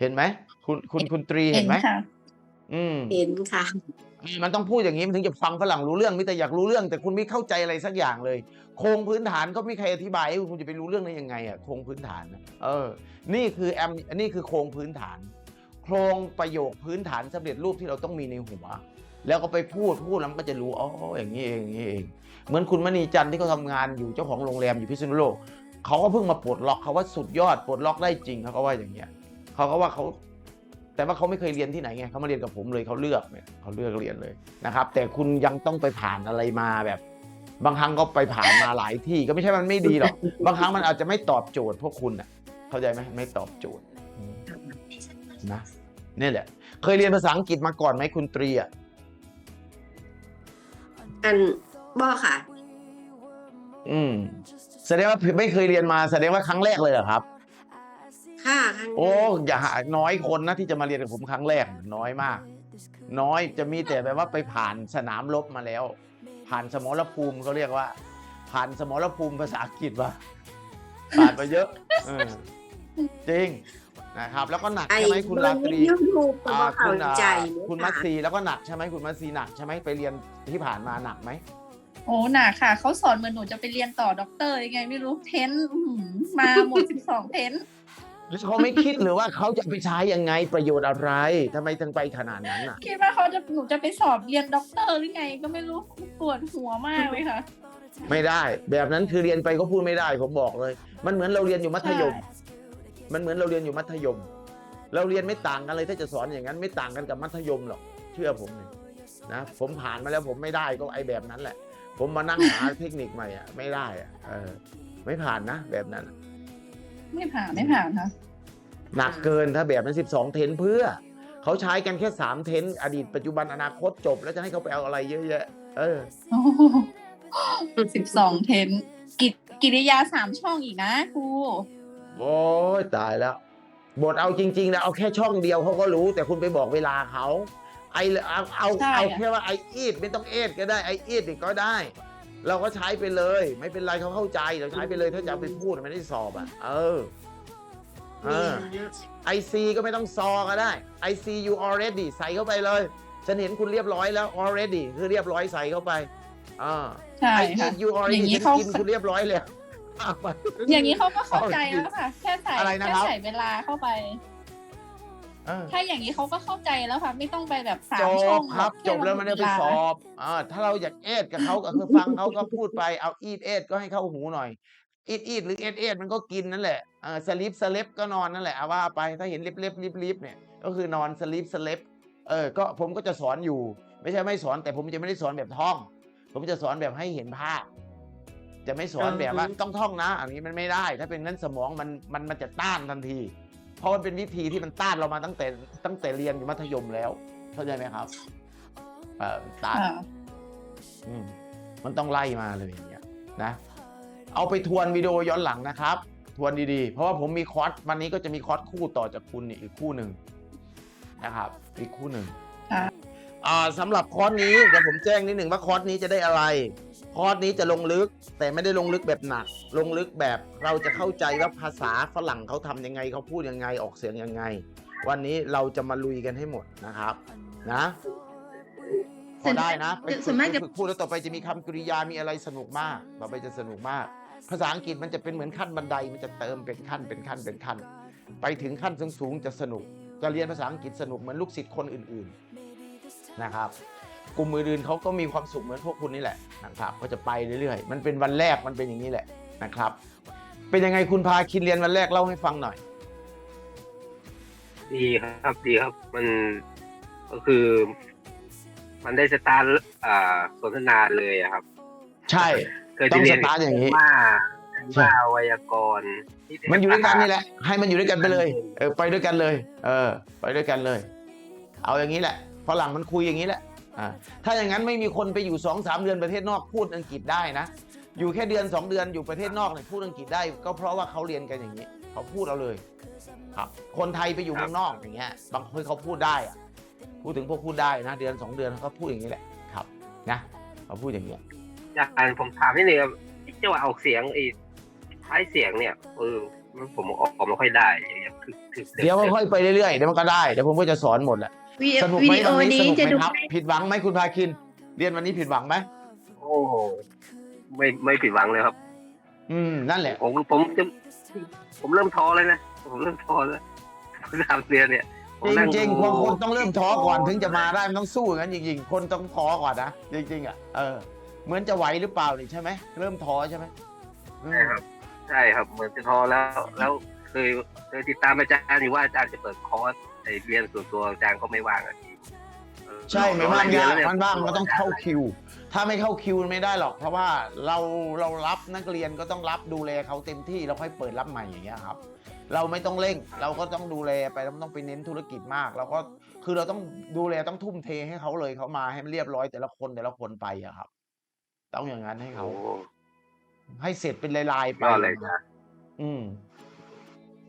เห็นไหมคุณคุณคุณตรีเห็เห็นนไหมค่ะอืมเห็นค่ะ มันต้องพูดอย่างนี้มันถึงจะฟังฝรั่งรู้เรื่องมิแต่อยากรู้เรื่อง แต่คุณไม่เข้าใจอะไรสักอย่างเลย โครงพื้นฐานก็ไม่มีใครอธิบายให้คุณคุณจะไปรู้เรื่องได้ยังไงอะโครงพื้นฐานน่ะเออ นี่คือแอมนี่คือโครงพื้นฐาน โครงประโยคพื้นฐานสำเร็จรูปที่เราต้องมีในหัว แล้วก็ไปพูดพูดแล้วมันก็จะรู้อ๋ออย่างนี้เองอย่างนี้เองเหมือนคุณมณีจันทร์ที่เขาทำงานอยู่เจ้าของโรงแรมอยู่พิษณุโลกเขาก็เพิ่งมาปลดล็อกเขาว่าสุดยอดปลดล็อกได้จริงเขาก็ว่าอย่างเงี้ย เขาก็ว่าเขาแต่ว่าเขาไม่เคยเรียนที่ไหนไงเขามาเรียนกับผมเลยเขาเลือกเนี่ยเขาเลือกเรียนเลยนะครับ แต่คุณยังต้องไปผ่านอะไรมาแบบ บางครั้งก็ไปผ่านมาหลายที่ก็ไม่ใช่มันไม่ดีหรอกบางครั้งมันอาจจะไม่ตอบโจทย์พวกคุณอะ เข้าใจไหมไม่ตอบโจทย์อืมนะนี่แหละ เคยเรียนภาษาอังกฤษมาก่อนไหมคุณตรีอะอันบ่ค่ะ อืมแสดงว่าไม่เคยเรียนมาแสดงว่าครั้งแรกเลยเหรอครับ ค่ะครั้งแรกโอ้อย่าหาน้อยคนนะที่จะมาเรียนกับผมครั้งแรกน้อยมาก น้อยจะมีแต่แบบว่าไปผ่านสนามรบมาแล้ว ผ่านสมรภูมิเขาเรียกว่า ผ่านสมรภูมิภาษาอังกฤษว่าผ่านมาเยอะเออจริงนะครับ แล้วก็หนักไอ้ใช่ไหมคุณราตรียูทูบก็อ่าบ่เข้าคุณอ่าใจคุณมัตซีแล้วก็หนักใช่ไหมคุณมัตซีหนักใช่ไหมไปเรียนที่ผ่านมาหนักไหม โอ้หนาค่ะเขาสอนเหมือนหนูจะไปเรียนต่อด็อกเตอร์ยังไงไม่รู้เทนต์อื้อหือมาหมด สิบสองเทนต์แล้ว เขาไม่คิดหรือว่าเขาจะไปใช้ยังไงประโยชน์อะไรทำไมถึงไปขนาดนั้นอะ คิดว่าเขาจะหนูจะไปสอบเรียนด็อกเตอร์หรือไงก็ไม่รู้ปวดหัวมากเลยค่ะ ไม่ได้ แบบนั้นคือเรียนไปก็พูดไม่ได้ผมบอกเลย มันเหมือนเราเรียนอยู่มัธยมใช่มันเหมือนเราเรียนอยู่มัธยม เราเรียนไม่ต่างกันเลยถ้าจะสอนอย่างนั้น ไม่ต่างกันกับมัธยมหรอกเชื่อผมเลยนะผมผ่านมาแล้วผมไม่ได้ก็ไอแบบนั้นแหละ ผมมานั่งหา เทคนิคใหม่อะไม่ได้อะเออไม่ผ่านนะแบบนั้น ไม่ผ่านไม่ผ่านค่ะหนักเกินถ้าแบบนั้น 12 เทนเพื่อ เขาใช้กันแค่ 3 เทนอดีตปัจจุบันอนาคตจบ แล้วจะให้เขาไปเอาอะไรเยอะแยะ เออสิบสองเทนต์กิจกิริยาสามช่องอีกนะครูโอ้ยตายแล้ว บทเอาจริงๆแล้วเอาแค่ช่องเดียวเขาก็รู้ แต่คุณไปบอกเวลาเขาไอเอาเอาใช่เอาอะแค่ว่าไออีดไม่ต้องเอ็ดก็ได้ไออีดนี่ก็ได้ เราก็ใช้ไปเลย ไม่เป็นไรเขาเข้าใจเราใช้ไปเลยถ้าจะเอาไปพูดไม่ได้สอบอะ เออเออไอซีก็ไม่ต้องซอก็ได้ไอซี you already ใส่เข้าไปเลย ฉันเห็นคุณเรียบร้อยแล้ว already คือเรียบร้อยใส่เข้าไปอ่า ใช่ไอค่ะ eat you อย่า already งนี้ฉันเขา กินคุณเรียบร้อยแล้วเอาไปอย่างนี้เขาก็เข้าใจแล้วค่ะ แค่ใส่อะไรนะแค่ครับ ใส่เวลาเข้าไป เออถ้าอย่างนี้เขาก็เข้าใจแล้วค่ะ ไม่ต้องไปแบบสาจมช่อบงครับหอกจบแล้วมันได้ไปเาสอบอ่าถ้าเราอยากเอดกับเขาก็คือฟังเขาก็พูดไปเอาอีดเอดก็ให้เข้าหูหน่อยอีดอีดหรือเอดเอดมันก็กินนั่นแหละอ่าสลิปสเลปก็นอนนั่นแหละเอาว่าไปถ้าเห็นเล็บเล็บลิบลิบเนี่ยก็คือนอนสลิปสเลปเออก็ผมก็จะสอนอยู่ ไม่ใช่ไม่สอนแต่ผมจะไม่ได้สอนแบบท่อง ผมจะสอนแบบให้เห็นภาพ จะไม่สอนแบบว่าอืมต้องท่องนะ อันนี้มันไม่ได้ ถ้าเป็นนั้นสมองมันมันมันจะต้านทันที เพราะมันเป็นวิธีที่มันต้านเรามาตั้งแต่ตั้งแต่เรียนอยู่มัธยมแล้ว เข้าใจไหมครับเออต้านค่ะอืมมันต้องไล่มาเลยอย่างเงี้ยนะ เอาไปทวนวิดีโอย้อนหลังนะครับ ทวนดีๆ เพราะว่าผมมีคอร์สวันนี้ก็จะมีคอร์สคู่ต่อจากคุณนี่อีกคู่หนึ่งนะครับ อีกคู่หนึ่งค่ะ อ่าสำหรับคอร์สนี้เดี๋ยวผมแจ้งนิดหนึ่งว่าคอร์สนี้จะได้อะไร คอร์สนี้จะลงลึกแต่ไม่ได้ลงลึกแบบหนัก ลงลึกแบบเราจะเข้าใจว่าภาษาฝรั่งเขาทำยังไงเขาพูดยังไงออกเสียงยังไง วันนี้เราจะมาลุยกันให้หมดนะครับ นะพอได้นะไปส่วนมากจะฝึกพูดแล้วต่อไปจะมีคำกริยามีอะไรสนุกมากต่อไปจะสนุกมาก ภาษาอังกฤษมันจะเป็นเหมือนขั้นบันไดมันจะเติมเป็นขั้นเป็นขั้นเป็นขั้น ไปถึงขั้นสูงๆจะสนุก จะเรียนภาษาอังกฤษสนุกเหมือนลูกศิษย์คนอื่นๆ นะครับกลุ่มอื่นๆเขาก็มีความสุขเหมือนพวกคุณนี่แหละนะครับก็จะไปเรื่อยๆ มันเป็นวันแรกมันเป็นอย่างนี้แหละนะครับ เป็นยังไงคุณพาคินเรียนวันแรกเล่าให้ฟังหน่อย ดีครับดีครับมันก็คือ มันได้สตาร์ทอ่าสนทนาเลยอะครับ ใช่เคยต้จะองเรีสยนตาร์ทอย่างนี้ว่าใช่ว่าไวยากรณ์มันอยู่ด้วยกันนี่แหละ ให้มันอยู่ด้วยกันไปเลย เออไปด้วยกันเลย เออ ไปด้วยกันเลย เอาอย่างนี้แหละ ฝรั่งมันคุยอย่างนี้แหละอ่าถ้าอย่างนั้นไม่มีคนไปอยู่สองสามเดือนประเทศนอกพูดอังกฤษได้นะ อยู่แค่เดือนสองเดือนอยู่ประเทศนอกเนี่ยพูดอังกฤษได้ ก็เพราะว่าเขาเรียนกันอย่างนี้ เขาพูดเอาเลยครับคนไทยไปอยู่เมืองนอกอย่างเงี้ยบางคนเขาพูดได้อะพูดถึงพวกพูดได้นะ เดือนสองเดือนเขาก็พูดอย่างนี้แหละครับนะเขาพูดอย่างนี้ยอาจารย์ผมถามนิดนึงครับที่จังหวะออกเสียงไอ้ท้ายเสียงเนี่ยเออผมออกไม่ค่อยได้อย่างเงี้ยคือคือเดี๋ยวค่อยๆไปเรื่อยๆเดี๋ยวมันก็ได้เดี๋ยวผมก็จะสอนหมดแหละ วิสนุกวิไหมดีโอวันนี้นี้สนุกจะไหมดูครับ ผิดหวังไหมคุณพาคิน เรียนวันนี้ผิดหวังไหมโอ้ไม่ไม่ผิดหวังเลยครับ อืมนั่นแหละ ผมผมจะผมเริ่มท้อเลยนะผมเริ่มท้อแล้วทำเรียนเนี่ยผมจนั่ริงๆดูคนคนต้องเริ่มท้อก่อนถึงจะมาได้มันต้องสู้อย่างนั้นจริงๆ คนต้องท้อก่อนนะจริงๆอะเออเหมือนจะไหวหรือเปล่านี่ใช่ไหมเริ่มท้อใช่ไหมอืมใช่ครับใช่ครับ เหมือนจะท้อแล้ว แล้วเคยเคยติดตามอาจารย์อยู่ว่าอาจารย์จะเปิดคอร์ส ไอเรียนส่วนตัวอาจารย์ก็ไม่ว่างอะเออใช่ไม่ว่างเดืยากแล้วเยมันว่างมันต้องเข้าคิว ถ้าไม่เข้าคิวมันไม่ได้หรอก เพราะว่าเราเรารับนักเรียนก็ต้องรับดูแลเขาเต็มที่แล้วค่อยเปิดรับใหม่อย่างเงี้ยครับ เราไม่ต้องเร่ง เราก็ต้องดูแลไปเราไม่ต้องไปเน้นธุรกิจมาก เราก็คือเราต้องดูแลต้องทุ่มเทให้เขาเลยเขามาให้มันเรียบร้อยแต่ละคนแต่ละคนไปอะครับ ต้องอย่างนั้นให้เขา โอ้ให้เสร็จเป็นลายๆไปยอดเลยอาจารย์อืม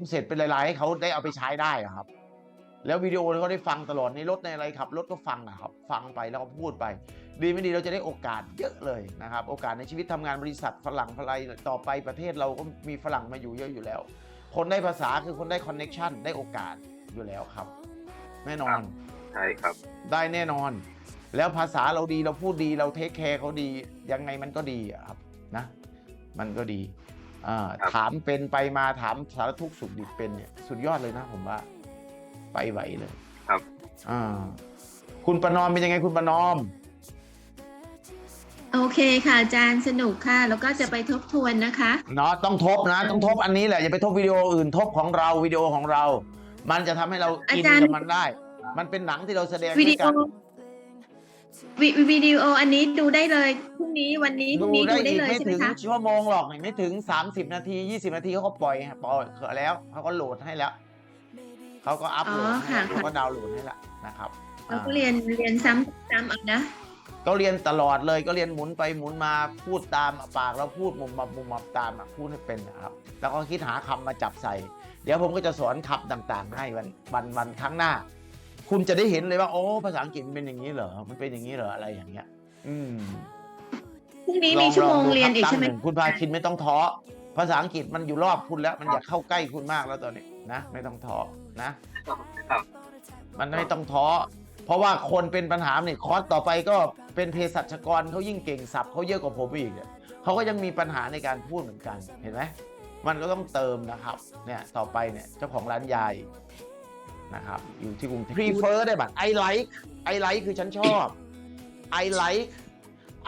เสร็จเป็นลายๆให้เขาได้เอาไปใช้ได้อะครับ แล้ววิดีโอเขาได้ฟังตลอดในรถในอะไรขับรถก็ฟังอะครับฟังไปแล้วก็พูดไป ดีไม่ดีเราจะได้โอกาสเยอะเลยนะครับโอกาสในชีวิตทำงานบริษัทฝรั่งอะไรต่อไปประเทศเราก็มีฝรั่งมาอยู่เยอะอยู่แล้ว คนได้ภาษาคือคนได้คอนเน็ชันได้โอกาสอยู่แล้วครับ แน่นอนใช่ครับ ได้แน่นอน แล้วภาษาเราดีเราพูดดีเราเทคแคร์เขาดียังไงมันก็ดีอะครับนะมันก็ดีอ่าครับถามเป็นไปมาถามสารทุกข์สุขดิบเป็นเนี่ยสุดยอดเลยนะผมว่า ไปไหวเลยครับ อ่า คุณประนอมเป็นยังไงคุณประนอม โอเคค่ะอาจารย์สนุกค่ะ แล้วก็จะไปทบทวนนะคะ เนาะต้องทบนะ ต้องทบอันนี้แหละอย่าไปทบวิดีโออื่นทบของเราวิดีโอของเรา มันจะทำให้เราอินอาจารย์ กับมันได้ มันเป็นหนังที่เราแสดงวิด้ดีวยโอกันวิวิดีโออันนี้ดูได้เลยพรุ่งนี้วันนี้พรุ่ดูงนี้ได้ดูได้อีกเลยไม่ใช่ไหมถึงคะชั่วโมงหรอกไม่ถึง 30 นาที 20 นาทีเขาก็ปล่อยฮะปล่อยเขาแล้วเขาก็โหลดให้แล้ว เขาก็อัพโหลดให้แล้วเขาก็ดาวน์โหลดให้แล้วนะครับเราก็อ่าเรียนเรียนซ้ำซ้ำเอานะ ก็เรียนตลอดเลยก็เรียนหมุนไปหมุนมาพูดตามปากเราพูดมุมมับมุมมับตามอะพูดให้เป็นนะครับ แล้วก็คิดหาคำมาจับใส่ เดี๋ยวผมก็จะสอนคำต่างๆ ให้วันวันวันครั้งหน้า คุณจะได้เห็นเลยว่าโอ้ภาษาอังกฤษมันเป็นอย่างนี้เหรอมันเป็นอย่างนี้เหรออะไรอย่างเงี้ย อืมพรุ่งนี้ลมีองชั่วโมงลองดูเรียนครับอีกตั้งใช่ไหมนึ่งคุณพาคินไม่ต้องท้อ ภาษาอังกฤษมันอยู่รอบคุณแล้ว มันอยากเข้าใกล้คุณมากแล้วตอนนี้นะ ไม่ต้องท้อนะ ครับมันไม่ต้องท้อเพราะว่าคนเป็นปัญหาเนี่ยคอร์สต่อไปก็เป็นเภสัชกรเขายิ่งเก่งศัพท์เขาเยอะกว่าผมอีกเนี่ยเขาก็ยังมีปัญหาในการพูดเหมือนกันเห็นไหมมันก็ต้องเติมนะครับเนี่ยต่อไปเนี่ยเจ้าของร้านยาอีกนะครับอยู่ที่กรุงเทพ prefer ได้บัตร I like I like คือฉันชอบ I like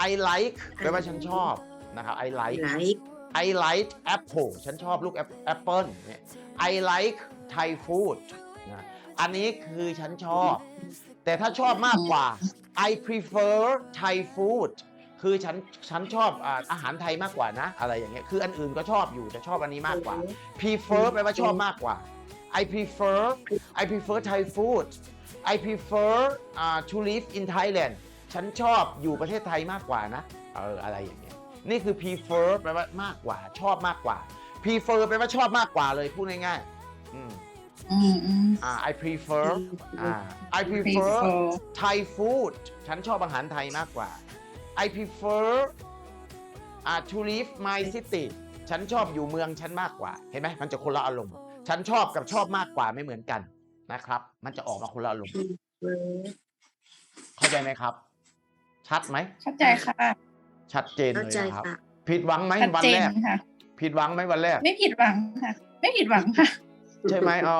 I like แปลว่าฉันชอบนะครับ I like ไลค์ I like apple ฉันชอบลูกแอปแอปเปิลเนี่ย I like Thai food นะอันนี้คือฉันชอบ แต่ถ้าชอบมากกว่า I prefer Thai food คือฉันฉันชอบอาอาหารไทยมากกว่านะ อะไรอย่างเงี้ยคืออันอื่นก็ชอบอยู่แต่ชอบอันนี้มากกว่า prefer แปลว่าชอบมากกว่า I prefer I prefer Thai food I prefer uh, to live in Thailand ฉันชอบอยู่ประเทศไทยมากกว่านะ เออ อะไรอย่างเงี้ย นี่คือ prefer แปลว่ามากกว่า ชอบมากกว่า prefer แปลว่าชอบมากกว่าเลยพูดง่ายๆอืมอืมอืม อ่า I prefer อ่า I prefer Thai food ฉันชอบอาหารไทยมากกว่า I prefer อ่า to live my city ฉันชอบอยู่เมืองฉันมากกว่า เห็นไหมมันจะคนละอารมณ์ ฉันชอบกับชอบมากกว่าไม่เหมือนกันนะครับ มันจะออกมาคนละอารมณ์ เข้าใจไหมครับ ชัดไหม เข้าใจค่ะ ชัดเจนเข้าเลยใจนะครับค่ะผิดหวังไหมชัดวันเจแรนกค่ะผิดหวังไหมวันแรก ไม่ผิดหวังค่ะ ไม่ผิดหวังค่ะ ใช่ไหมอ๋อ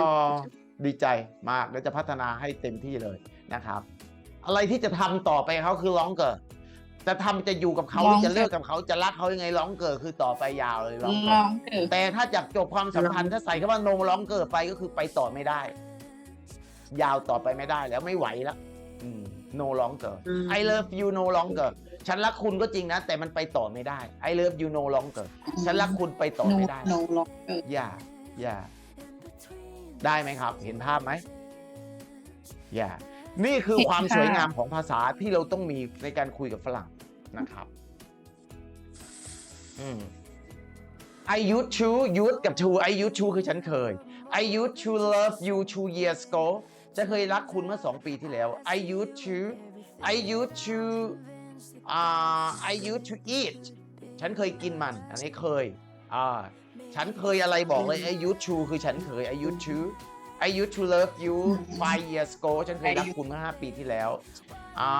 ดีใจมากแล้วจะพัฒนาให้เต็มที่เลยนะครับ อะไรที่จะทำต่อไปเขาคือร้องเกิดจะทำจะอยู่กับเขาหรือจะเลิกกับเขาจะรักเขายังไงร้องเกิดคือต่อไปยาวเลยร้องลเกิอดงเกิดแต่ถ้าอยากจบความสัมพันธ์ถ้าใส่คำว่าโนร้องเกิดไปก็คือไปต่อไม่ได้ ยาวต่อไปไม่ได้แล้วไม่ไหวแล้วอืม no longer อืม I love you no longer ฉันรักคุณก็จริงนะ แต่มันไปต่อไม่ได้ I love you no longer ฉันรักคุณไปต่อโนไม่ได้ โนลองเกิดอย่า อย่า ได้ไหมครับ เห็นภาพไหม อย่า นี่คือความสวยงามของภาษาที่เราต้องมีในการคุยกับฝรั่งนะครับ อืม I used to used กับ to I used to คือฉันเคย I used to love you two years ago จะเคยรักคุณเมื่อสองปีที่แล้ว I used to I used to อ่า I used to eat ฉันเคยกินมัน อันนี้เคยอ่าฉันเคยอะไรบอกเลย I used to คือฉันเคย I used to I used to love you five years ago ฉันเคยรักคุณเมื่อห้าปีที่แล้วอ่า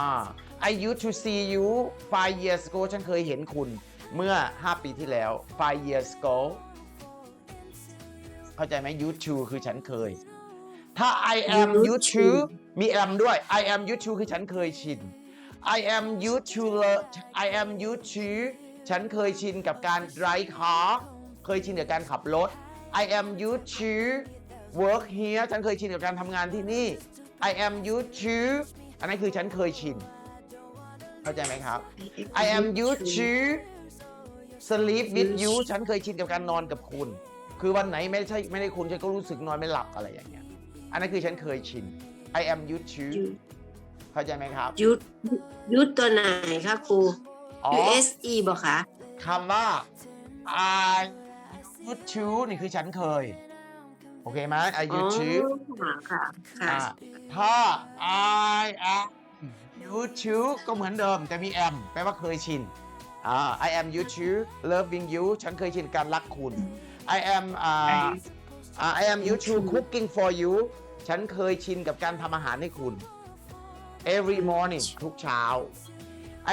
I used to see you five years ago ฉันเคยเห็นคุณเมื่อ 5 ปีที่แล้ว five years ago เข้าใจไหม used to คือฉันเคย ถ้า I am used to มี am ด้วย I am used to คือฉันเคยชิน I am used to le- I am used to ฉันเคยชินกับการ drive car เคยชินกับการขับรถ I am used to work here ฉันเคยชินกับการทำงานที่นี่ I am used to อันนั้นคือฉันเคยชิน เข้าใจไหมครับ I am used to sleep with you ฉันเคยชินกับการนอนกับคุณ คือวันไหนไม่ใช่ไม่ได้คุณฉันก็รู้สึกนอนไม่หลับอะไรอย่างเงี้ย อันนั้นคือฉันเคยชิน I am used to เข้าใจไหมครับ ยุดยุดตัวไหนคะครู อ๋อ USE บอกคะคำว่า I used to นี่คือฉันเคย โอเคไหม I อ๋อ used to ค่ะค่ะค่ะอ่าถ้า I am used to ก็เหมือนเดิม แต่มี am แปลว่าเคยชินอ่า I am used to loving you ฉันเคยชินการรักคุณ I am อ่า อ่า I am used to cooking for you ฉันเคยชินกับการทำอาหารให้คุณ every morning ทุกเช้า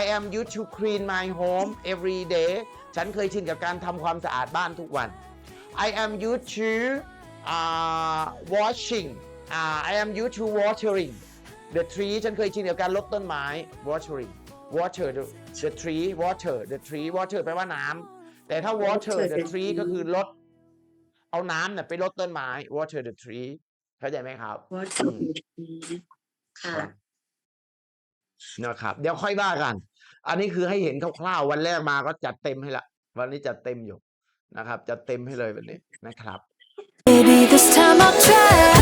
I am used to clean my home every day ฉันเคยชินกับการทำความสะอาดบ้านทุกวัน I am used to uh, washing uh, I am used to watering the tree ฉันเคยชินกับการรดต้นไม้ watering water the, the tree water the tree water แปลว่าน้ำแต่ถ้า water Water the the tree tree ก็คือรด เอาน้ำเนี่ยไปรดต้นไม้ water the tree เข้าใจไหมครับว่าอืมค่ะนะครับ เดี๋ยวค่อยว่ากัน อันนี้คือให้เห็นคร่าวๆวันแรกมาก็จัดเต็มให้ละ วันนี้จัดเต็มอยู่นะครับ จัดเต็มให้เลยวันนี้นะครับ Maybe this time I'll try.